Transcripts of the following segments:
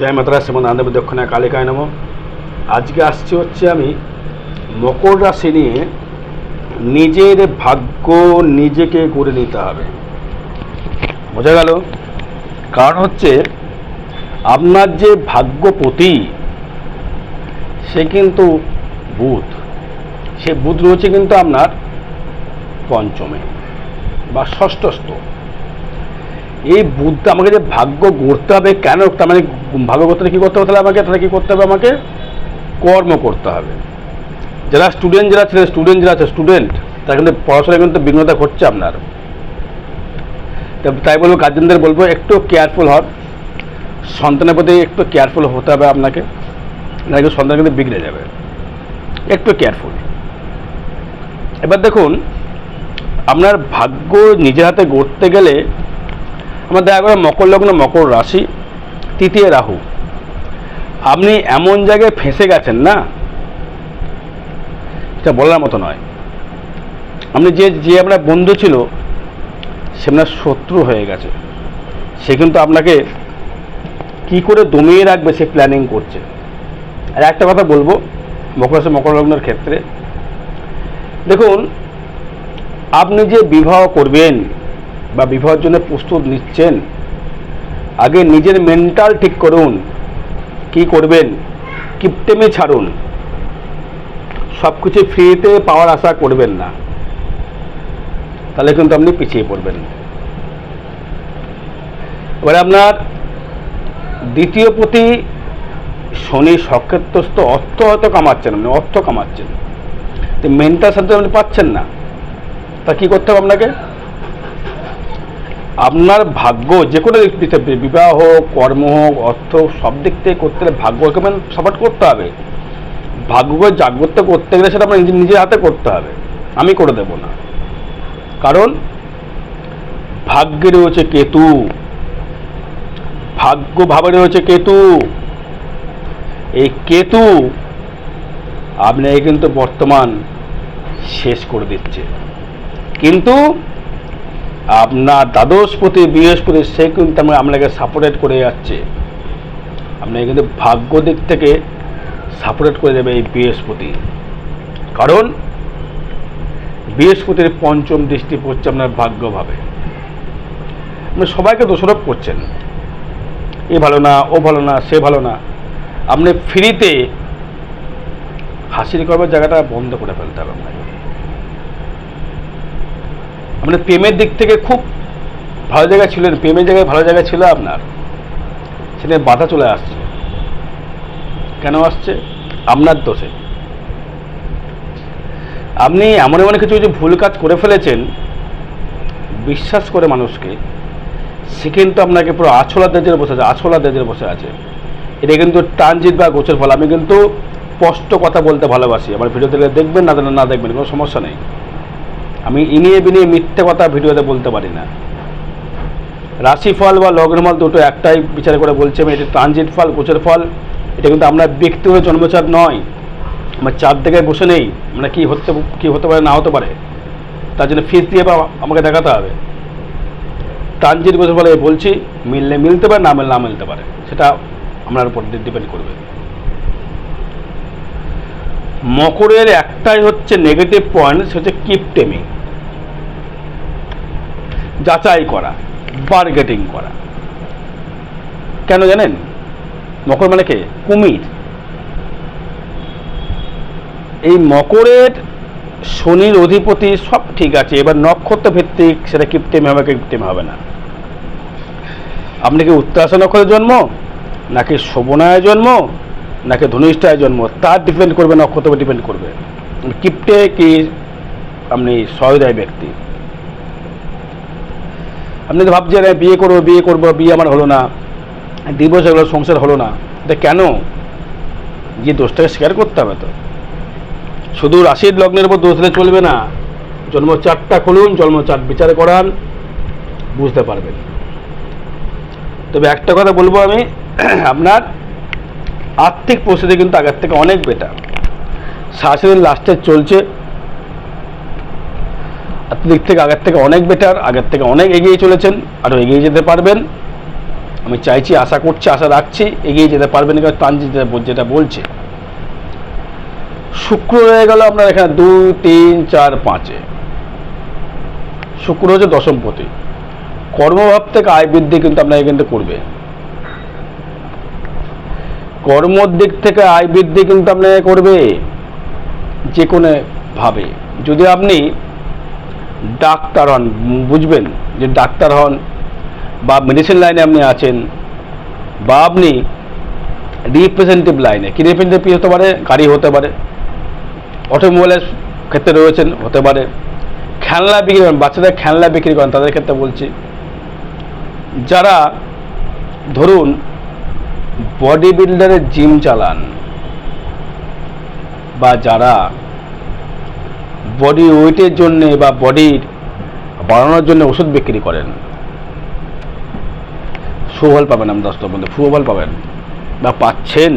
জয় মাতারা শ্রীমন আনন্দ দক্ষিণা কালিকায় নম। আজকে আসছি হচ্ছে আমি মকর রাশি নিয়ে নিজের ভাগ্য নিজেকে করে নিতে হবে। বোঝা গেল? কারণ হচ্ছে আপনার যে ভাগ্যপতি, সে কিন্তু বুধ। সে বুধ রয়েছে কিন্তু আপনার পঞ্চমে বা ষষ্ঠস্থ। এই বুদ্ধ আমাকে যে ভাগ্য গড়তে হবে কেন? তার মানে ভাগ্য হলে কী করতে হবে? তাহলে আমাকে, তাহলে কী করতে হবে আমাকে? কর্ম করতে হবে। যারা স্টুডেন্ট যারা ছিলেন স্টুডেন্ট যারা আছে স্টুডেন্ট তারা কিন্তু পড়াশোনা কিন্তু বিঘ্নতা ঘটছে আপনার। তাই বলব গার্জেনদের বলব, একটু কেয়ারফুল হন। সন্তানের প্রতি একটু কেয়ারফুল হতে হবে আপনাকে। না কিন্তু সন্তান কিন্তু বিগড়ে যাবে। একটু কেয়ারফুল এবার দেখুন, আপনার ভাগ্য নিজের হাতে গড়তে গেলে আমার দেখা করে মকর লগ্ন, মকর রাশি, তৃতীয় রাহু। আপনি এমন জায়গায় ফেঁসে গেছেন না? এটা বলার মতো নয়। আপনি যে যে আপনার বন্ধু ছিল, সে আপনার শত্রু হয়ে গেছে। সে কিন্তু আপনাকে কি করে দমিয়ে রাখবে সে প্ল্যানিং করছে। আর একটা কথা বলব, মকর রাশি, মকর লগ্নের ক্ষেত্রে। দেখুন, আপনি যে বিবাহ করবেন বা বিবাহের জন্য প্রস্তুত নিচ্ছেন, আগে নিজের মেন্টাল ঠিক করুন, কি করবেন, কিপটেমে ছাড়ুন সব কিছু ফ্রিতে পাওয়ার আশা করবেন না। তাহলে কিন্তু আপনি পিছিয়ে পড়বেন। এবারে আপনার দ্বিতীয় প্রতি শনি সক্ষেত্রস্থ অর্থ হয়তো কামাচ্ছেন আপনি, অর্থ কামাচ্ছেন। মেন্টাল শান্তি আপনি পাচ্ছেন না। তা কী করতে হবে আপনাকে? আপনার ভাগ্য যে কোনো দিক বিবাহ হোক কর্ম হোক, অর্থ সব দিক থেকে করতে গেলে ভাগ্যকে মানে সাপোর্ট করতে হবে। ভাগ্যকে জাগ্রত করতে গেলে সেটা আপনার নিজে- নিজের হাতে করতে হবে। আমি করে দেব না। কারণ ভাগ্যে রয়েছে কেতু। ভাগ্য ভাবে রয়েছে কেতু। এই কেতু আপনাকে কিন্তু বর্তমান শেষ করে দিচ্ছে। কিন্তু আপনার দ্বাদশপতি বৃহস্পতি সে কিন্তু আমরা আপনাকে সাপোর্টেড করে যাচ্ছে। আপনাকে কিন্তু ভাগ্য দিক থেকে সাপোর্টেড করে দেবে এই বৃহস্পতি। কারণ বৃহস্পতির পঞ্চম দৃষ্টি পড়ছে আপনার ভাগ্যভাবে। আপনি সবাইকে দোষারোপ করছেন। এ ভালো না, ও ভালো না, সে ভালো না। আপনি ফ্রিতে হাসির করবার জায়গাটা বন্ধ করে ফেলতে হবে আপনাকে। আপনি প্রেমের দিক থেকে খুব ভালো জায়গায় ছিলেন, প্রেমের জায়গায় ভালো জায়গায় ছিল আপনার। সেখানে বাধা চলে আসছে। কেন আসছে? আপনার দোষে। আপনি এমন এমন কিছু কিছু ভুল কাজ করে ফেলেছেন, বিশ্বাস করে মানুষকে, সে কিন্তু আপনাকে পুরো আছলা দেজের বসে আছে, আছলা দেজের বসে আছে। এটা কিন্তু ট্রানজিট বা গোছের ফল। আমি কিন্তু স্পষ্ট কথা বলতে ভালোবাসি। আমার ভিডিও দেখলে দেখবেন, না না দেখবেন, কোনো সমস্যা নেই। আমি ইনিয়ে বিনিয়ে মিথ্যে কথা ভিডিওতে বলতে পারি না। রাশিফল বা লগ্নমল দুটো একটাই বিচার করে বলছে আমি, এটা ট্রানজিট ফল, গোচর ফল, এটা কিন্তু আপনার ব্যক্তিগত জন্মচাঁদ নয়। আমার চাঁদ থেকে বসে নেই মানে কি হতে কি হতে পারে, না হতে পারে, তার জন্য ফিস দিয়ে বা আমাকে দেখাতে হবে। ট্রানজিট গোচর ফলে বলছি, মিললে মিলতে পারে, না মিললে না মিলতে পারে, সেটা আপনার উপর ডিপেন্ড করবে। মকরের একটাই হচ্ছে নেগেটিভ পয়েন্ট সে হচ্ছে কিপটেমি যাচাই করা বার্গেটিং করা। কেন জানেন? মকর মানে কে? কুমির। এই মকরের শনির অধিপতি সব ঠিক আছে, এবার নক্ষত্র ভিত্তিক সেটা কিপটেমি হবে কিপটেমি হবে না। আপনি কি উত্তরাশা নক্ষত্রের জন্ম? নাকি শোভনায় জন্ম? নাকি ধনিষ্ঠায় জন্ম? তার ডিপেন্ড করবে না নক্ষত্র ডিপেন্ড করবে? কিপটে কি আপনি সহৃদয় ব্যক্তি? আপনি তো ভাবছেন বিয়ে করব বিয়ে করব, বিয়ে আমার হলো না। দিবস হলো, সংসার হলো না। এটা কেন? যে দোষটাকে স্বীকার করতে হবে তো। শুধু রাশির লগ্নের উপর দোষ দিলে চলবে না। জন্ম চারটা খুলুন, জন্ম চার বিচার করান, বুঝতে পারবেন। তবে একটা কথা বলব আমি, আপনার আর্থিক পরিস্থিতি কিন্তু আগের থেকে অনেক বেটার শাশুড়ির লাস্টে চলছে। আর্থিক থেকে আগের থেকে অনেক বেটার আগের থেকে অনেক এগিয়ে চলেছেন, আরও এগিয়ে যেতে পারবেন। আমি চাইছি, আশা করছি, আশা রাখছি, এগিয়ে যেতে পারবেন কারণ যেটা বলছে। শুক্র হয়ে গেল আপনার এখানে দুই তিন, চার, পাঁচে শুক্র হচ্ছে দশমপতি। কর্মভাব থেকে আয় বৃদ্ধি কিন্তু আপনাকে কিন্তু করবে। কর্মর দিক থেকে আয় বৃদ্ধি কিন্তু আপনাকে করবে যে কোনো ভাবে। যদি আপনি ডাক্তার হন, বুঝবেন যে ডাক্তার হন বা মেডিসিন লাইনে আপনি আছেন বা আপনি রিপ্রেজেন্টেটিভ লাইনে কি রিপ্রেজেন্টেটিভ হতে পারে? গাড়ি হতে পারে অটোমোবাইলের ক্ষেত্রে রয়েছেন, হতে পারে। খেলনা বিক্রি করেন, বাচ্চাদের খেলনা বিক্রি করেন, তাদের ক্ষেত্রে বলছি। যারা ধরুন বডি বিল্ডারের জিম চালান বা যারা বডি ওয়েটের জন্যে বা বডির বাড়ানোর জন্য ওষুধ বিক্রি করেন সুফল পাবেন আমি দশটার মধ্যে সুফল পাবেন বা পাচ্ছেন।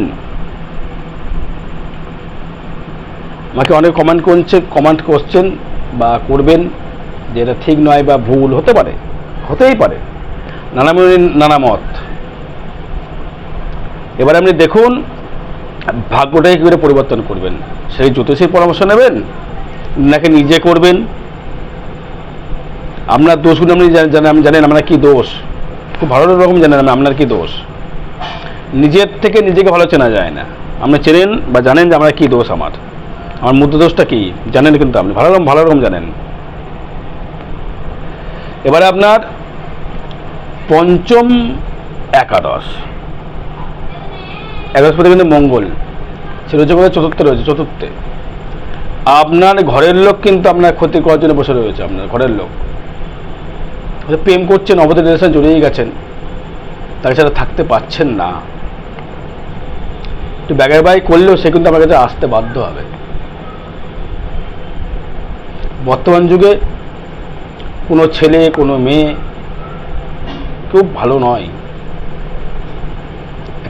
আমাকে অনেক কমেন্ট করছে কমেন্ট করছেন বা করবেন যে এটা ঠিক নয় বা ভুল, হতে পারে, হতেই পারে। নানা নানা মত এবার আপনি দেখুন, ভাগ্যটাকে কী করে পরিবর্তন করবেন। সেই জ্যোতিষীর পরামর্শ নেবেন, নাকি নিজে করবেন? আপনার দোষগুলো আপনি জানেন জানেন আপনার কী দোষ। খুব ভালো রকম জানেন আপনার কী দোষ। নিজের থেকে নিজেকে ভালো চেনা যায় না। আপনি চেনেন বা জানেন যে আমার কী দোষ আমার। আমার মধ্য দোষটা কী? জানেন কিন্তু আপনি, ভালো রকম ভালো রকম জানেন। এবারে আপনার পঞ্চম একাদশ। একাদশ পথে কিন্তু মঙ্গল, সে রয়েছে কোথায় চতুর্থে রয়েছে, চতুর্থে। আপনার ঘরের লোক কিন্তু আপনার ক্ষতি করার জন্য বসে রয়েছে, আপনার ঘরের লোক। প্রেম করছেন, অবৈধ রিলেশন জড়িয়ে গেছেন তাকে সাথে থাকতে পারছেন না। একটু ব্যাগের বাই করলেও সে কিন্তু আমার কাছে আসতে বাধ্য হবে। বর্তমান যুগে কোনো ছেলে, কোনো মেয়ে খুব ভালো নয়।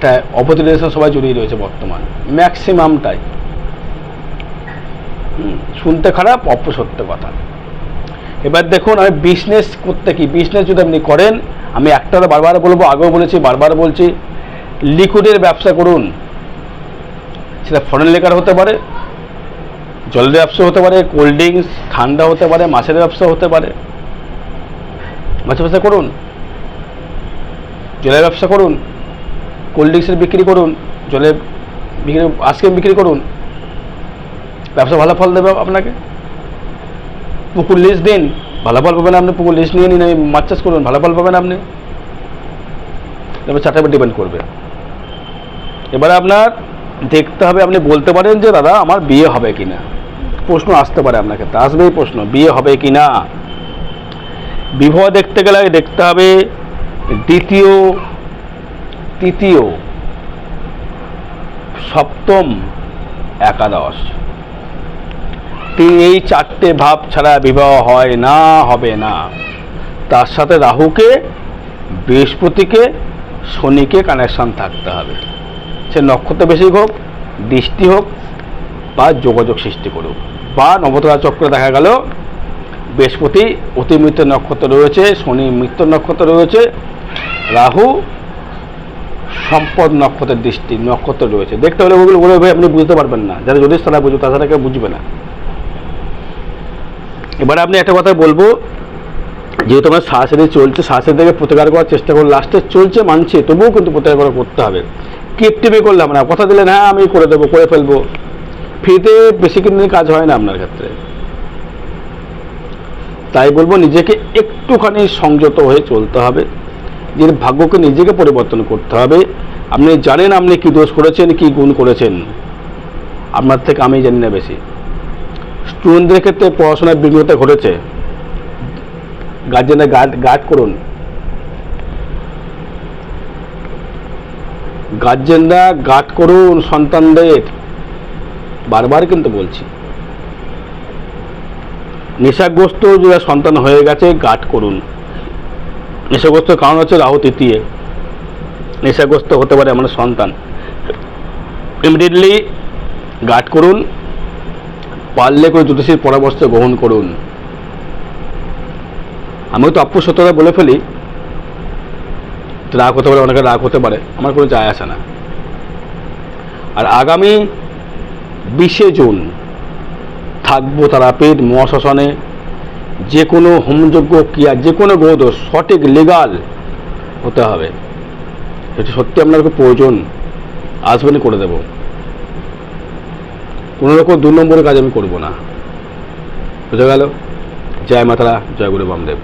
এটা অবৈধ রিলেশন সবাই জড়িয়ে রয়েছে বর্তমান। ম্যাক্সিমামটাই শুনতে খারাপ, অপসত্য কথা। এবার দেখুন, আমি বিজনেস করতে কি? বিজনেস যদি আপনি করেন, আমি একটা বারবার বলব, আগেও বলেছি, বারবার বলছি লিকুইডের ব্যবসা করুন। সেটা ফরেন লেকার হতে পারে, জলের ব্যবসা হতে পারে কোল্ড ড্রিঙ্কস ঠান্ডা হতে পারে, মাছের ব্যবসা হতে পারে। মাছের ব্যবসা করুন। জলের ব্যবসা করুন। কোল্ড ড্রিঙ্কসের বিক্রি করুন জলের বিক্রি আইসক্রিম বিক্রি করুন, ব্যবসা ভালো ফল দেবে আপনাকে। পুকুর লিস্ট দিন, ভালো ফল পাবেন আপনি, পুকুর লিস্ট নিয়ে নিন মাছ চাষ করুন, ভালো ফল পাবেন আপনি। এবার চারটা ডিপেন্ড করবে। এবারে আপনার দেখতে হবে, আপনি বলতে পারেন যে, দাদা, আমার বিয়ে হবে কি না প্রশ্ন আসতে পারে আপনাকে তা আসবেই প্রশ্ন, বিয়ে হবে কি না বিবাহ দেখতে গেলে দেখতে হবে, দ্বিতীয় তৃতীয়, সপ্তম একাদশ। এই চারটে ভাব ছাড়া বিবাহ হয় না, হবে না। তার সাথে রাহুকে, বৃহস্পতিকে, শনিকে কানেকশন থাকতে হবে। সে নক্ষত্র বেশি হোক, দৃষ্টি হোক, বা যোগাযোগ সৃষ্টি করুক। বা নবতরা চক্র দেখা গেল, বৃহস্পতি অতিমৃত্য নক্ষত্র রয়েছে, শনি মৃত্য নক্ষত্র রয়েছে, রাহু সম্পদ নক্ষত্রের দৃষ্টি, নক্ষত্র রয়েছে। দেখতে হলে ওগুলো ওগুলো আপনি বুঝতে পারবেন না। যারা জ্যোতিষ তারা বুঝবে, তাছাড়া কেউ বুঝবে না। এবারে আপনি একটা কথা বলব, যেহেতু আমার সরাসরি চলছে সরাসরি থেকে প্রতিকার করার চেষ্টা করুন লাস্টে চলছে, মানছে, তবুও কিন্তু প্রতিকার করা করতে হবে। কিপটিপি করলাম না কথা দিলেন হ্যাঁ আমি করে দেবো, করে ফেলব। ফ্রিতে বেশি কিন্তু কাজ হয় না আপনার ক্ষেত্রে। তাই বলব, নিজেকে একটুখানি সংযত হয়ে চলতে হবে। নিজের ভাগ্যকে নিজেকে পরিবর্তন করতে হবে। আপনি জানেন আপনি কি দোষ করেছেন, কি গুণ করেছেন। আপনার থেকে আমি জানি না বেশি। স্টুডেন্টদের ক্ষেত্রে পড়াশোনার বিঘ্নতা ঘটেছে। গার্জেনরা গার্ড গার্ড করুন। গার্জেনরা গার্ড করুন সন্তানদের। বারবার কিন্তু বলছি। নেশাগ্রস্ত যারা সন্তান হয়ে গেছে গার্ড করুন। নেশাগ্রস্ত কারণ হচ্ছে রাহু তৃতীয়। নেশাগ্রস্ত হতে পারে আমাদের সন্তান। ইমিডিয়েটলি গার্ড করুন। পারলে করে জ্যোতিষীর পরামর্শ গ্রহণ করুন। আমি তো অপ্রসত্যতা বলে ফেলি। রাগ হতে পারে, অনেকে রাগ হতে পারে। আমার কোনো যায় আসে না। আর আগামী বিশে জুন থাকব তারাপীঠ মহাশ্মশানে। যে কোনো হোমযোগ্য ক্রিয়া, যে কোনো গ্রহদোষ সঠিক লিগাল হতে হবে। এটা সত্যি আপনার খুব প্রয়োজন। আসবেনই করে দেব। কোনো রকম দু নম্বরের কাজ আমি করব না। বোঝা গেল? জয় মাতারা, জয় গুরু বামদেব।